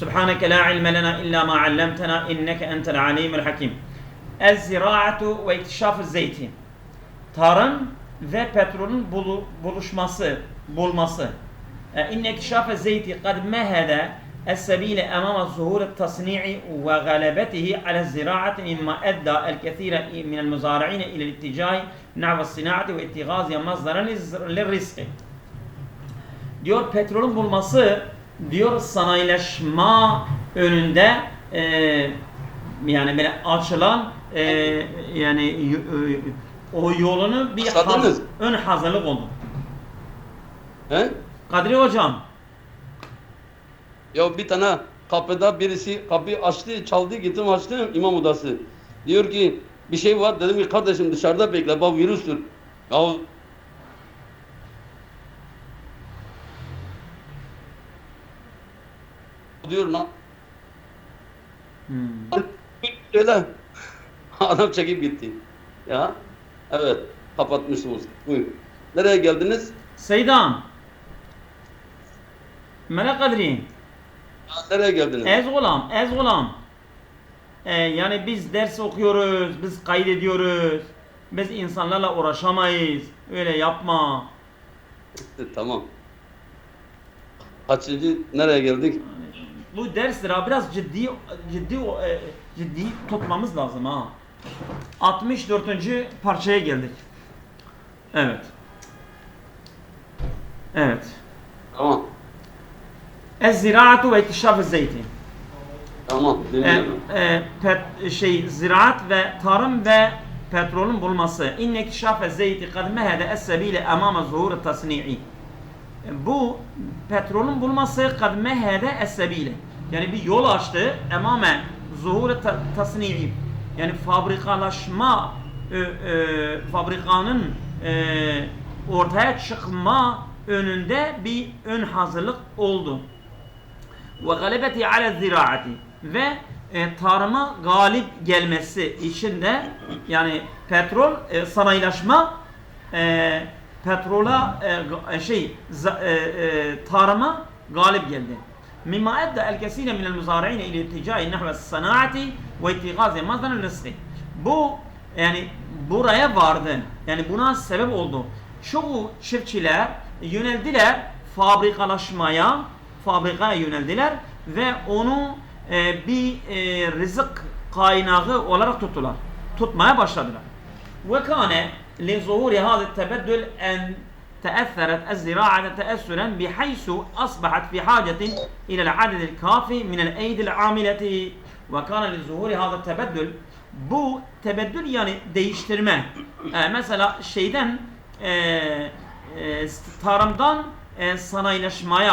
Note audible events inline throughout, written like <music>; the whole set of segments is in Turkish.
سبحانك لا علم لنا إلا ما علمتنا إنك أنت العليم الحكيم الزراعة واكتشاف الزيت tarım ve petrolün bulu- buluşması, bulması. إن اكتشاف الزيت قد مهد السبيل أمام ظهور التصنيع وغلبته على الزراعة مما أدى الكثير من المزارعين إلى الاتجاه نحو الصناعة واتخاذها مصدرا للرزق. Diyor petrolün bulması diyor sanayileşme önünde e, yani böyle açılan e, yani e, o yolunu bir haz- ön hazırlık oldu. He? Kadri hocam Ya bir tane kapıda birisi kapıyı açtı, çaldı, gittim açtım imam odası. Diyor ki bir şey var. Dedim ki kardeşim dışarıda bekle. Bak virüstür. Ya diyor lan. Hmm. Öyle. Adam çekip gitti. Ya. Evet. Kapatmışsınız. Buyurun. Nereye geldiniz? Seydam Melek Kadri Ya, Nereye geldiniz? Ez gulam, ez gulam. Ee, yani biz ders okuyoruz, biz kaydediyoruz. Biz insanlarla uğraşamayız. Öyle yapma. tamam. Kaçıncı nereye geldik? Bu derstir ha biraz ciddi ciddi e, ciddi tutmamız lazım ha. 64. parçaya geldik. Evet. Evet. Tamam. Ez-ziraatu ve iktişaf zeytin. Tamam. E, Dinliyorum. e, pet, şey ziraat ve tarım ve petrolün bulması. İnne iktişaf zeyti kad mehede es-sebile emama zuhur tasni'i. Bu petrolün bulması kad mehede es-sebile. Yani bir yol açtı emame zuhur tasni'i. Yani fabrikalaşma e, e, fabrikanın e, ortaya çıkma önünde bir ön hazırlık oldu ve galebeti ala ziraati ve e, tarıma galip gelmesi için de yani petrol e, sanayileşme e, petrola e, e, şey za, e, e, tarıma galip geldi. Mimma edda el kesine minel muzari'ine ile itticai nehve sanaati ve ittigazi mazdan rızkı. Bu yani buraya vardı. Yani buna sebep oldu. Çoğu çiftçiler yöneldiler fabrikalaşmaya, fabrikaya yöneldiler ve onu e, bir e, rızık kaynağı olarak tuttular. Tutmaya başladılar. Ve kane لظهور هذا التبدل أن تأثرت الزراعة تأثرا بحيث أصبحت في حاجة إلى العدد الكافي من الأيدي العاملة وكان لظهور هذا التبدل bu tebeddül yani değiştirme. Ee, mesela şeyden e, e, tarımdan e, sanayileşmeye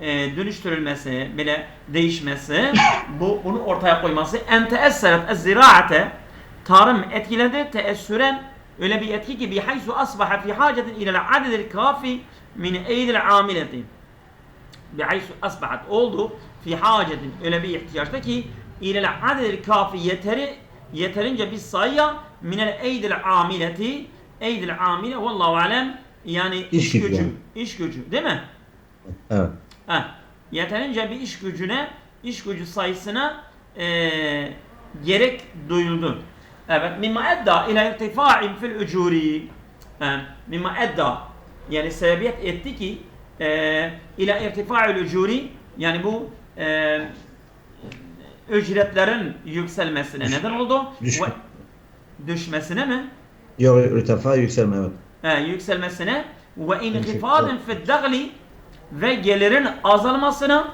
e, dönüştürülmesi, bile değişmesi, bu bunu ortaya koyması en teesseret ziraate tarım etkiledi teessüren öyle bir etki ki bihaysu asbaha fi hacetin ilel adedil kafi min eydil amileti bihaysu asbahat oldu fi hacetin öyle bir ihtiyaçta ki ilel adedil kafi yeteri yeterince bir sayıya minel eydil amileti eydil amile vallahu alem yani iş, İş gücü yani. iş gücü değil mi? Evet. Ha, yeterince bir iş gücüne, iş gücü sayısına eee, gerek duyuldu. Evet, mimma edda ila irtifa'in fil ucuri. Ha, Mimma edda yani sebebiyet etti ki eee ila irtifa'il ucuri yani bu eee ücretlerin yükselmesine neden oldu. Ve- düşmesine mi? Yok irtifa yükselme evet. e, yükselmesine ve inhifadın fiddagli ve gelirin azalmasına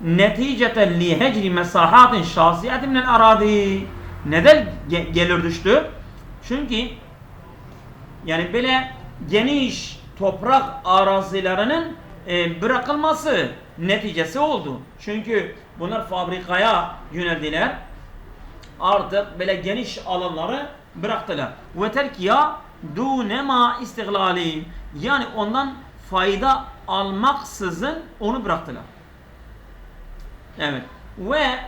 neticeten li hecri mesahatin şahsiyetin minel aradi neden ge- gelir düştü? Çünkü yani böyle geniş toprak arazilerinin e, bırakılması neticesi oldu. Çünkü bunlar fabrikaya yöneldiler artık böyle geniş alanları bıraktılar. Ve terkiya dunema istiglali yani ondan fayda almaksızın onu bıraktılar. Evet.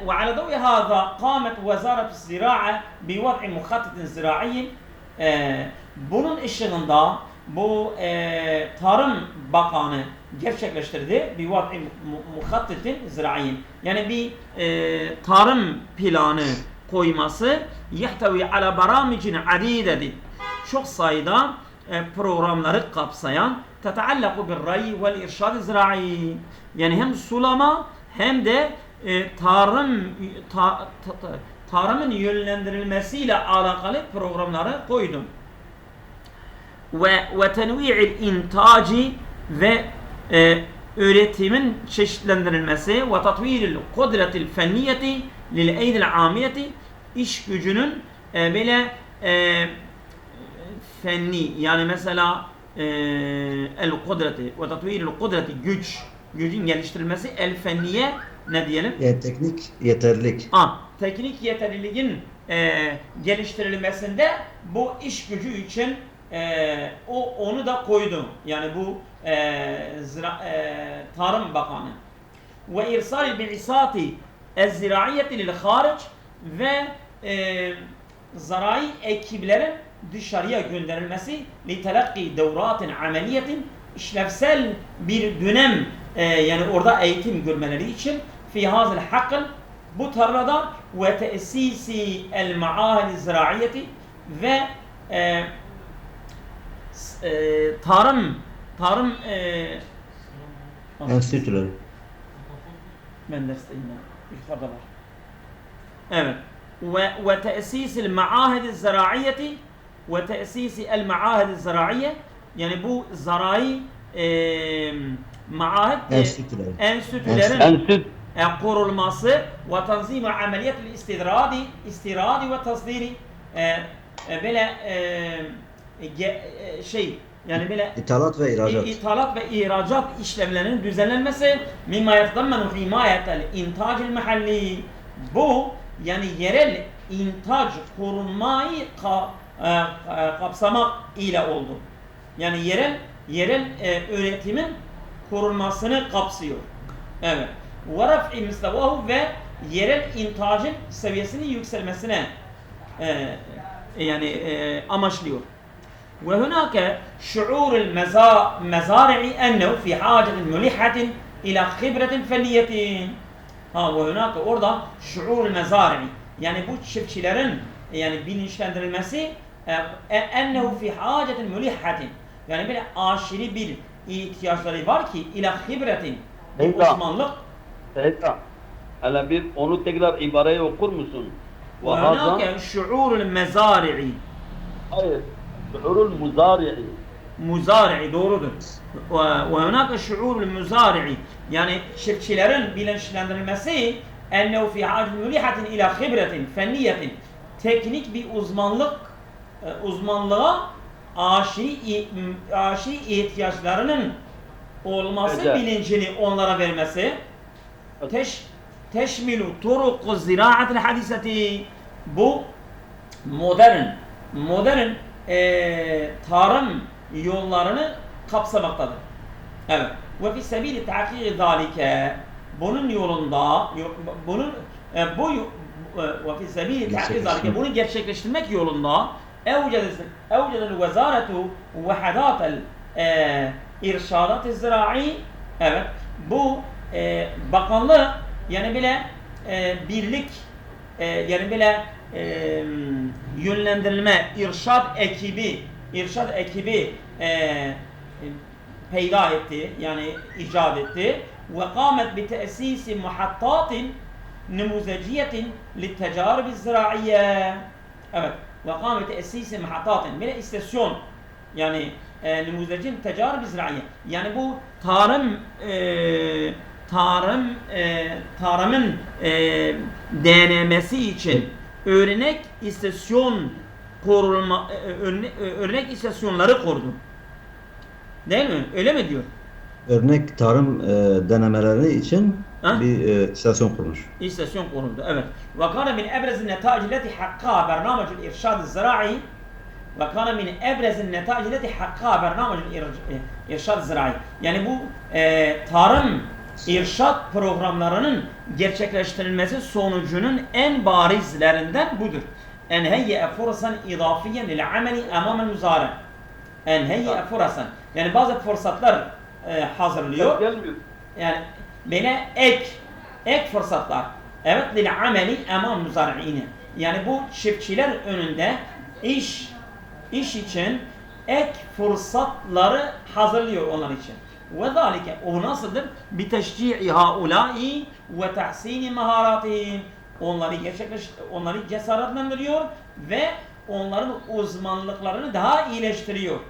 Ala dawi hâzâ kâmet vezaret zira'a bi vad'i muhattitin zira'i Ee, bunun ışığında bu e, Tarım Bakanı gerçekleştirdi. Bir vad'i mu- muhattitin ziraiyin. Yani bir e, tarım planı koyması yahtavi ala baramicin adidetin. Çok sayıda e, programları kapsayan teteallaku bir ray vel irşad zira'i. Yani hem sulama hem de e, tarım ta, ta- ta- tarımın yönlendirilmesiyle alakalı programları koydum. Ve ve tenvi'il intaci ve e, üretimin çeşitlendirilmesi ve tatviril kudretil fenniyeti lil eydil amiyeti iş gücünün e, böyle e, fenni yani mesela e, el kudreti ve tatviril kudreti güç gücün geliştirilmesi el fenniye ne diyelim? Yani teknik yeterlilik. A. Teknik yeterliliğin e, geliştirilmesinde bu iş gücü için e, o onu da koydu. Yani bu e, zira, e, Tarım Bakanı. Ve irsal bi'isati ez-ziraiyeti lil haric ve e, zarai ekiplerin dışarıya gönderilmesi li telakki devratin ameliyetin işlevsel bir dönem e, yani orada eğitim görmeleri için fi hazil hakl bu tarlada ve tesisi el maahid ziraiyeti ve e, s- e, tarım tarım e, Enstitüleri. ben dersteyim ya. Yukarıda var. Evet. Ve ve tesis el maahid ziraiyeti ve tesis el maahid ziraiye yani bu zarai e, maahid e, Enstitüleri. enstitülerin Enstitü e, kurulması ve tanzim ameliyat istiradi istiradi ve tasdiri e, e, böyle e, ge- e, şey yani böyle İthalat ve ihracat. İthalat ve ihracat işlemlerinin düzenlenmesi mimma yetdammenu himayetel intacil mahalli bu yani yerel intac korunmayı ka, e, e, kapsamak ile oldu. Yani yerel yerel e, üretimin korunmasını kapsıyor. Evet. Ve raf'i müstevahu ve yerel intacın seviyesinin yükselmesine e, yani e, amaçlıyor. وهناك شعور المزا- المزارع أنه في حاجة ملحة إلى خبرة فنية ha ve hunaka orada şuur mezari yani bu çiftçilerin yani bilinçlendirilmesi e, e, ennehu fi hacetin mülihatin yani böyle aşırı bir ihtiyaçları var ki ila hibretin Eyvah. Seyda. Hele bir onu tekrar ibareyi okur musun? ve hunaka şuur mezari hayır. Şuurul muzari'i. muzari'i doğrudur. Ve hunaka şuur muzari'i yani çiftçilerin bilinçlendirilmesi ennehu fi hacin mülihatin ila hibretin fenniyetin teknik bir uzmanlık e, uzmanlığa aşırı i- m- aşırı ihtiyaçlarının olması Güzel. bilincini onlara vermesi teş teşmilu turuku ziraatil hadiseti. Bu modern modern eee tarım yollarını kapsamaktadır. Evet. Ve fi sebili tahkiki zalike. Bunun yolunda yo- bunun e, bu e, ve fi sebili tahkiki zalike bunu gerçekleştirmek yolunda evcedet evcedel vezaretu vehadatel e, irşadat zira'i. Evet. Bu e, bakanlık yani bile e, birlik e, yani böyle e, yönlendirilme, irşad ekibi, irşad ekibi e, peyda etti, yani icat etti. Ve kâmet bi te'sisi muhattatin numuzeciyetin littecarib ziraiye. Evet. Ve kâmet te'sisi muhattatin. Bir istasyon yani e, numuzecin tecarib ziraiye. Yani bu tarım e, tarım e, tarımın e, denemesi için örnek istasyon kurulma e, örne, e, örnek istasyonları kurdu. Değil mi? Öyle mi diyor? Örnek tarım e, denemeleri için Ha? bir e, istasyon kurmuş. istasyon kuruldu. Evet. Ve kana min ebrezin netaic leti hakka bernamecul irşad zira'i ve kana min ebrezin netaic leti hakka bernamecul ir- irşad zira'i. Yani bu e, tarım irşad programlarının gerçekleştirilmesi sonucunun en barizlerinden budur. En heyye fursan idafiyen lil ameli amamel muzari. En heyye fursan. Yani bazı fırsatlar e, hazırlıyor. Yani böyle ek ek fırsatlar. Evet lil ameli emam muzari'ine. Yani bu çiftçiler önünde iş iş için ek fırsatları hazırlıyor onlar için. Ve zalike o nasıldır? Bi teşci'i haulâi ve tahsini maharatihim. Onları gerçekleş onları cesaretlendiriyor ve onların uzmanlıklarını daha iyileştiriyor.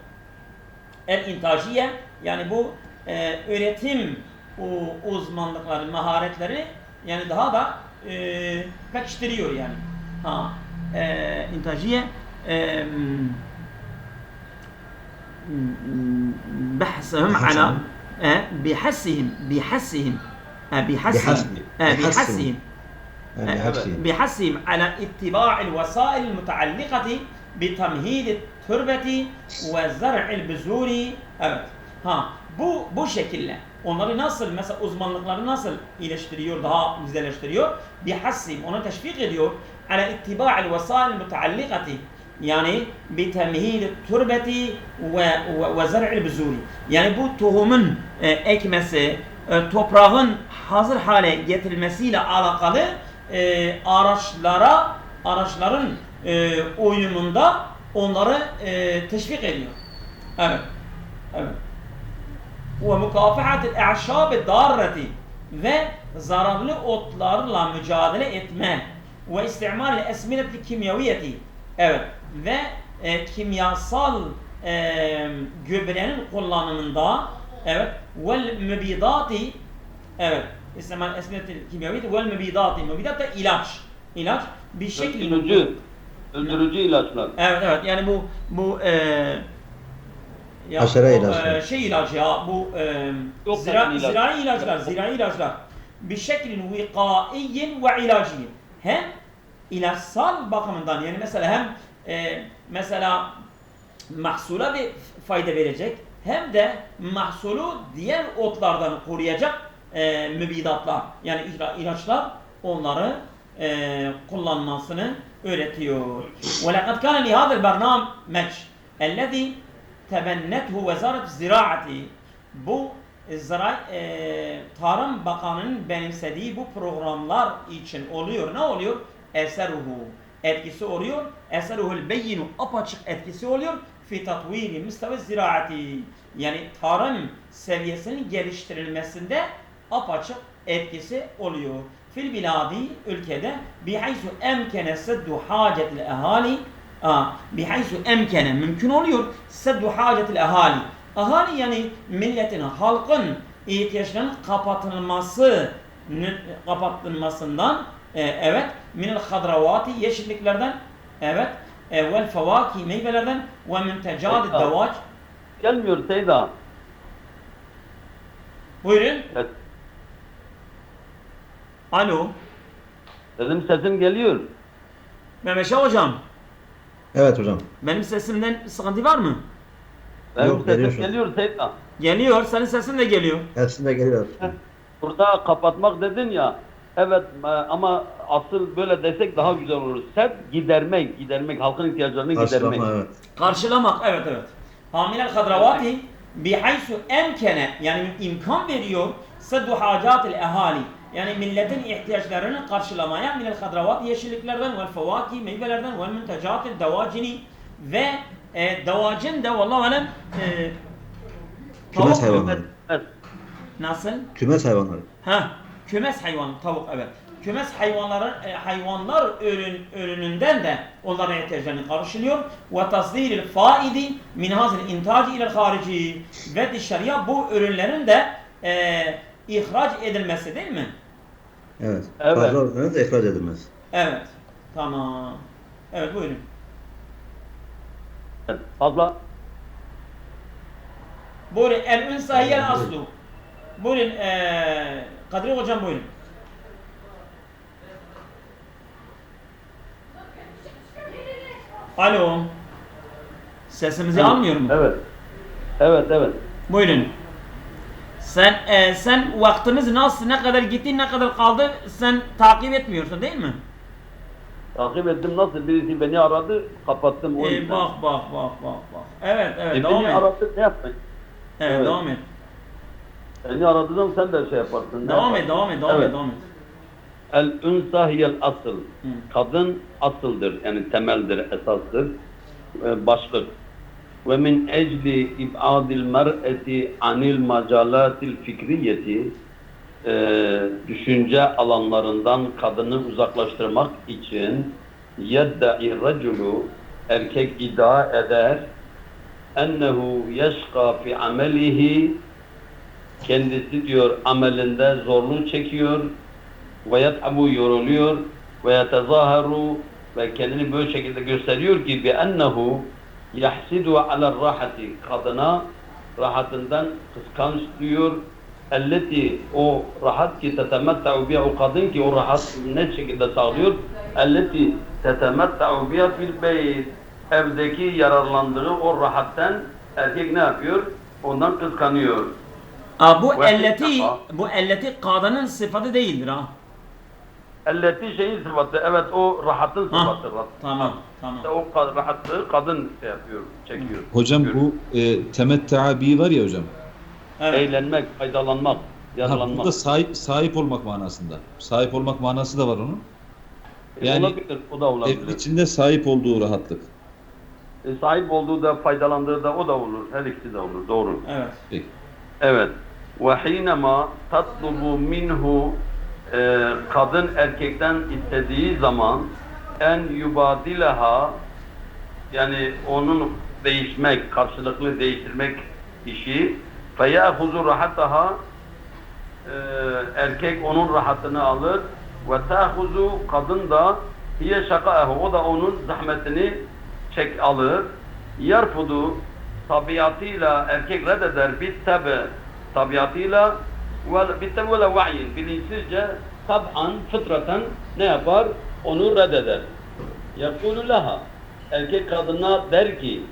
El intajiye yani bu e, üretim o uzmanlıkları, maharetleri yani daha da e, pekiştiriyor yani. Ha, e, intajiye e, بحثهم على. آه، آه،. آه،. بحثهم Yani hepsi. بحثهم على اتباع الوسائل المتعلقة بتمهيد التربة وزرع البذور evet ha bu bu şekilde onları nasıl mesela uzmanlıkları nasıl iyileştiriyor daha güzelleştiriyor bihassim onu teşvik ediyor على اتباع الوسائل المتعلقة yani bir temhil turbeti ve ve zer'il buzuri. Yani bu tohumun e, ekmesi, e, toprağın hazır hale getirilmesiyle alakalı e, araçlara, araçların e, oyununda onları e, teşvik ediyor. Evet. Evet. Ve mukafahatil e'şâbi ve zararlı otlarla mücadele etme ve istimal esminet kimyaviyeti. Evet ve e, kimyasal e, gübrenin kullanımında evet vel mübidati evet istimal esmineti kimyaviyeti vel mübidati mübidat da ilaç ilaç bir şekilde Öldürücü. Öldürücü ilaçlar. Evet evet yani bu bu e, ya Haşere bu, ilaçları. e, şey ilacı ya bu e, Yok zira, ilaç. zirai ilaçlar zirai ilaçlar bir şeklin vikaiyin ve ilaciyin hem ilaçsal bakımından yani mesela hem e, mesela mahsula bir fayda verecek hem de mahsulu diğer otlardan koruyacak e, mübidatlar yani ila- ilaçlar onları e, kullanmasını öğretiyor. وَلَقَدْ كَانَ لِهَذَا الْبَرْنَامَجِ الَّذِي تَبَنَّتْهُ وَزَارَةُ الزِّرَاعَةِ Bu Zira e, Tarım Bakanı'nın benimsediği bu programlar için oluyor. Ne oluyor? Eseruhu. Etkisi oluyor. Eseruhul beyinu apaçık etkisi oluyor. Fi tatviri müsteve ziraati. Yani tarım seviyesinin geliştirilmesinde apaçık etkisi oluyor. Fil biladi ülkede bihaysu emkene seddu hacetil ehali bihaysu emkene mümkün oluyor seddu hacetil ehali ahali yani milletin halkın ihtiyaçlarının kapatılması kapatılmasından e, evet minel hadravati yeşilliklerden evet e, vel fevaki meyvelerden ve müntecadi Evet. devac Gelmiyor Seyda. buyurun Evet. alo Dedim sesim geliyor. Mehmet Şah hocam Evet hocam. benim sesimden sıkıntı var mı? Benim Yok, sesim geliyor geliyor Seyda. Geliyor senin sesin de geliyor Hepsinde geliyor. Burada kapatmak dedin ya. Evet ama asıl böyle desek daha güzel olur. Sep gidermek, gidermek, halkın ihtiyaçlarını gidermek. Evet. Karşılamak evet evet. Hamilel hadravati bihaysu emkene yani imkan veriyor seddu hacatil ehali yani milletin ihtiyaçlarını karşılamaya minel hadravat yeşilliklerden vel fevaki meyvelerden vel müntecatil devacini ve e, devacin de vallahu alem e, Kümes tavuk- hayvanları. Evet. Nasıl? Kümes hayvanları. Ha, kümes hayvan, tavuk evet. Kümes hayvanların e, hayvanlar ürün ürününden de onların ihtiyaçlarını karşılıyor. Ve tasdiril faidi min hazil intaci ile harici ve dışarıya bu ürünlerin de e, ihraç edilmesi değil mi? Evet. Evet. Fazla olanları da ihraç edilmez. Evet. Tamam. Evet buyurun. evet. Fazla Buyurun. El ünsa hiyel aslu. Buyurun. E, Kadri hocam buyurun. Alo. Sesimizi almıyor mu? Evet. Evet, evet. Buyurun. Sen e, sen vaktimiz nasıl ne kadar gitti ne kadar kaldı sen takip etmiyorsun değil mi? Takip ettim nasıl birisi beni aradı, kapattım o E, yüzden. bak bak bak bak bak. Evet evet E, devam beni et. aradı ne yapmayın? Evet, evet. devam et. Seni aradığım sen de şey yaparsın. Devam et, devam et, devam Evet. et, devam et. El unsa hiyel asıl. Hı. Kadın asıldır. Yani temeldir, esastır. Ee, başlık. Ve min ecli ibadil mer'eti anil macalatil fikriyeti ee, düşünce alanlarından kadını uzaklaştırmak için yedda'i raculu erkek iddia eder ennehu yeşka fi amelihi kendisi diyor amelinde zorluk çekiyor. Ve yet'abu yoruluyor. Ve yetezaharu ve kendini böyle şekilde gösteriyor ki bi ennehu yahsidu ala rahati. Kadına rahatından kıskanç diyor. Elleti o rahat ki tetemetta'u biha. O kadın ki o rahat ne şekilde sağlıyor. Elleti tetemetta'u biha fil beyt. Evdeki yararlandığı o rahattan erkek ne yapıyor? Ondan kıskanıyor. Aa, bu Ve- elleti, bu elleti kadının sıfatı değildir ha. Elleti şeyin sıfatı, evet o rahatın Ha, sıfatı. rahat. Tamam, tamam. İşte o kad- rahatlığı kadın şey yapıyor, çekiyor. Hocam bu e, temettüa bi var ya hocam. Evet. Eğlenmek, faydalanmak, Ha, yararlanmak. burada sahip sahip olmak manasında. Sahip olmak manası da var onun. E, yani- olabilir, o da olabilir. içinde sahip olduğu rahatlık. E, sahip olduğu da faydalandığı da o da olur. Her ikisi de olur. Doğru. Evet. Peki. Evet. Hinema tatlubu minhu e, kadın erkekten istediği zaman en yubadileha yani onun değişmek, karşılıklı değiştirmek işi feyahuzu rahataha e, erkek onun rahatını alır. Ve tahuzu kadın da hiye şakaehu o da onun zahmetini çek alır. Yarfudu tabiatıyla erkek reddeder bir tabi tabiatıyla ve va'yin bilinçsizce tab'an fıtraten ne yapar? Onu reddeder. Yakulu laha erkek kadına der ki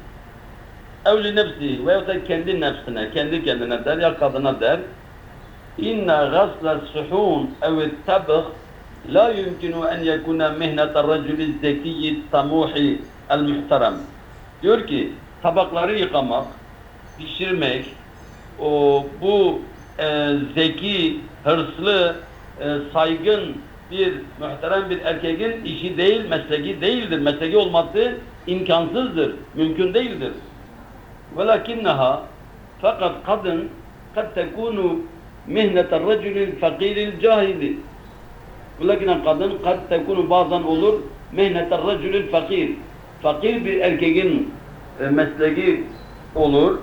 evli nefsi veyahut da kendi nefsine, kendi kendine der ya kadına der inna gasla suhun ev tabık la yumkinu en yekuna mihnete raculi zekiyyi tamuhi el muhterem diyor ki tabakları yıkamak, pişirmek o, bu e, zeki, hırslı, e, saygın bir muhterem bir erkeğin işi değil, mesleki değildir. Mesleki olması imkansızdır, mümkün değildir. Velakinneha fakat kadın kad tekunu mihnetel racülil fakiril cahili. Velakin kadın kad tekunu bazen olur mihnetel racülil fakir. Fakir bir erkeğin e, mesleki olur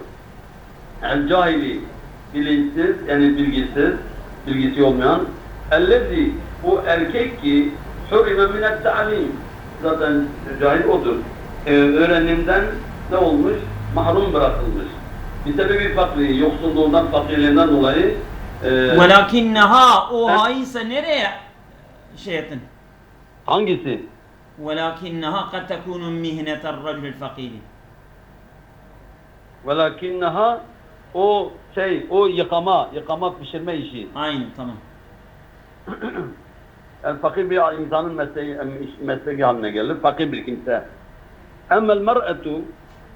el cahili bilinçsiz yani bilgisiz bilgisi olmayan. Ellezi bu erkek ki hurime minet ta'lim. Zaten cahil odur. E, öğrenimden ne olmuş? Mahrum bırakılmış. Bir sebebi fakri yoksulluğundan fakirliğinden dolayı e, Velakinneha o ha ise nereye şey ettin? hangisi? Velakinneha kad tekunu mihnetel racül fakiri. velakinneha o şey o yıkama yıkama pişirme işi Aynı tamam. <clears throat> Yani fakir bir insanın mesleği, mesleği haline gelir. Fakir bir kimse. Emmel mer'etu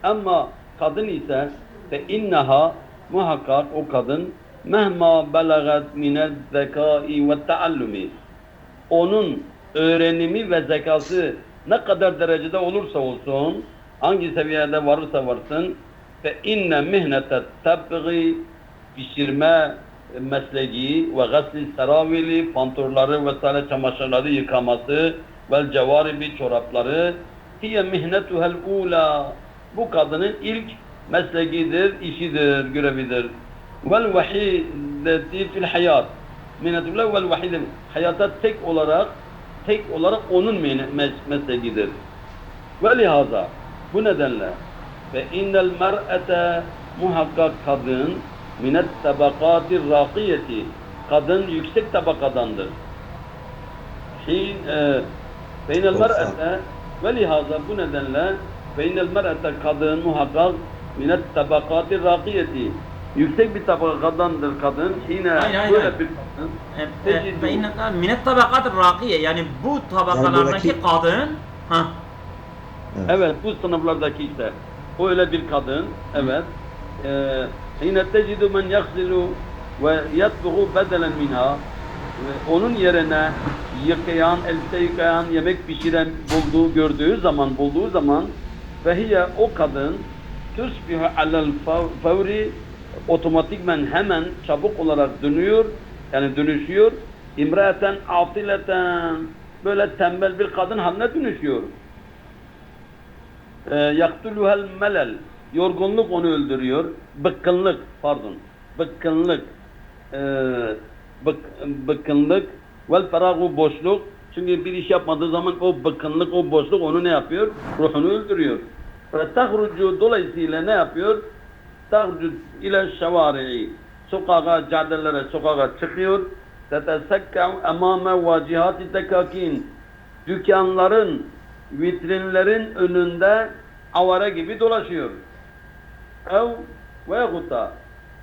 ama kadın ise fe inneha muhakkak o kadın mehma belagat minel zekai ve taallumi onun öğrenimi ve zekası ne kadar derecede olursa olsun hangi seviyede varırsa varsın fe inne mihnete tabgi pişirme mesleği ve gasli seravili pantolları vesaire çamaşırları yıkaması vel cevaribi çorapları. Hiye mihnetuhel ula. Bu kadının ilk mesleğidir, işidir, görevidir. Vel vahideti fil hayat. Mihnetullah vel vahide hayata tek olarak tek olarak onun mesleğidir. Ve lihaza. Bu nedenle ve innel mer'ete muhakkak kadın minet tabakatir rakiyeti kadın yüksek tabakadandır. Hin e, beynel mer'ete ve lihaza bu nedenle beynel mer'ete kadın muhakkak minet tabakatir rakiyeti yüksek bir tabakadandır kadın. Yine Hayır, hayır, böyle hayır. bir kadın E, e, Minet tabakat rakiye yani bu tabakalardaki buradaki- kadın ha Evet bu sınıflardaki işte. O öyle bir kadın. Evet. Ee, Yine tecidu men yaksilu ve yatbuğu bedelen minha ve onun yerine yıkayan, elbise yıkayan, yemek pişiren bulduğu, gördüğü zaman, bulduğu zaman fehiye o kadın tusbihu alel favri otomatikmen hemen çabuk olarak dönüyor, yani dönüşüyor. İmraten atileten böyle tembel bir kadın haline dönüşüyor. E, yaktuluhel melel yorgunluk onu öldürüyor. Bıkkınlık pardon. Bıkkınlık e, bık, bıkkınlık vel feragu boşluk çünkü bir iş yapmadığı zaman o bıkkınlık, o boşluk onu ne yapıyor? Ruhunu öldürüyor. Ve tahrucu dolayısıyla ne yapıyor? Tahrucu ile şevari'i sokağa, caddelere, sokağa çıkıyor. Tetesekkev emame vacihati dükkanların, vitrinlerin önünde avara gibi dolaşıyor. Ev ve guta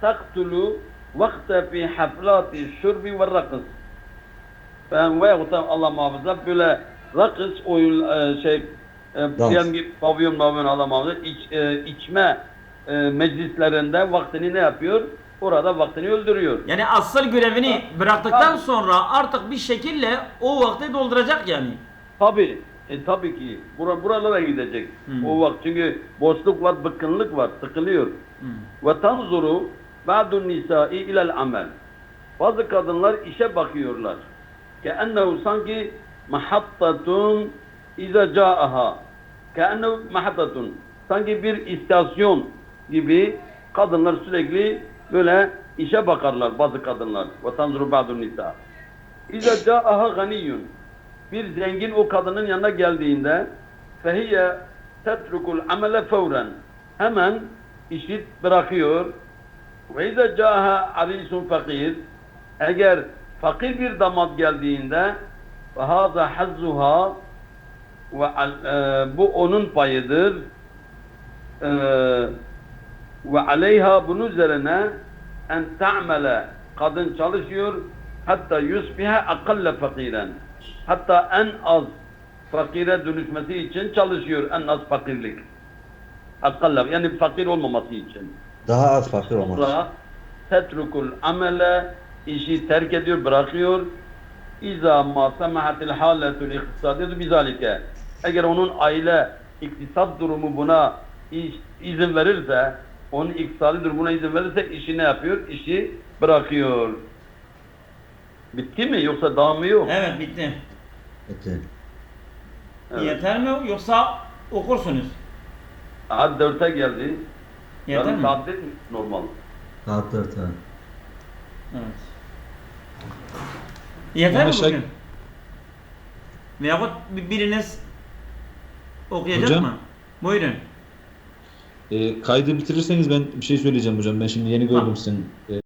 taktulu vakte fi haflati şurbi ve rakız. Ben ve guta Allah muhafaza böyle rakız oyun e, şey e, ki pavyon pavyon Allah muhafaza iç, e, içme e, meclislerinde vaktini ne yapıyor? Orada vaktini öldürüyor. Yani asıl görevini bıraktıktan Tabii. sonra artık bir şekilde o vakti dolduracak yani. Tabi, e, tabii ki. Bura, buralara gidecek. Hmm. O vakit çünkü boşluk var, bıkkınlık var, sıkılıyor. Ve tanzuru ba'dun nisai ilel amel. Bazı kadınlar işe bakıyorlar. Keennehu sanki mahattatun iza ca'aha. Keennehu mahattatun. Sanki bir istasyon gibi kadınlar sürekli böyle işe bakarlar bazı kadınlar. Ve tanzuru ba'dun nisa. İza ca'aha ganiyun. Bir zengin o kadının yanına geldiğinde fehiye tetrukul amele fevren. Hemen işi bırakıyor. Ve izâ câhe arisun fakir. Eğer fakir bir damat geldiğinde ve hâzâ hazzuha ve e, bu onun payıdır. E, ve aleyha bunun üzerine en ta'mele kadın çalışıyor hatta yusbiha akalle fakiren hatta en az fakire dönüşmesi için çalışıyor en az fakirlik akalle yani fakir olmaması için Daha az fakir olmak. Sonra tetrukul amele işi terk ediyor, bırakıyor. İza ma semahatil haletul iktisadiyyetu bizalike. Eğer onun aile iktisat durumu buna iş, izin verirse, onun iktisadi durumuna izin verirse işi ne yapıyor? İşi bırakıyor. Bitti mi yoksa daha mı yok? Evet bitti. Bitti. Evet. Yeter mi yoksa okursunuz? Saat dörtte geldi. Yeter Yarın mi? saat değil mi? Normal. Saat dört ha. Evet. Yeter mi Ama şey- bugün? Veyahut bir- biriniz okuyacak Hocam? mı? Buyurun. E, kaydı bitirirseniz ben bir şey söyleyeceğim hocam. Ben şimdi yeni gördüm Ha. sizin e,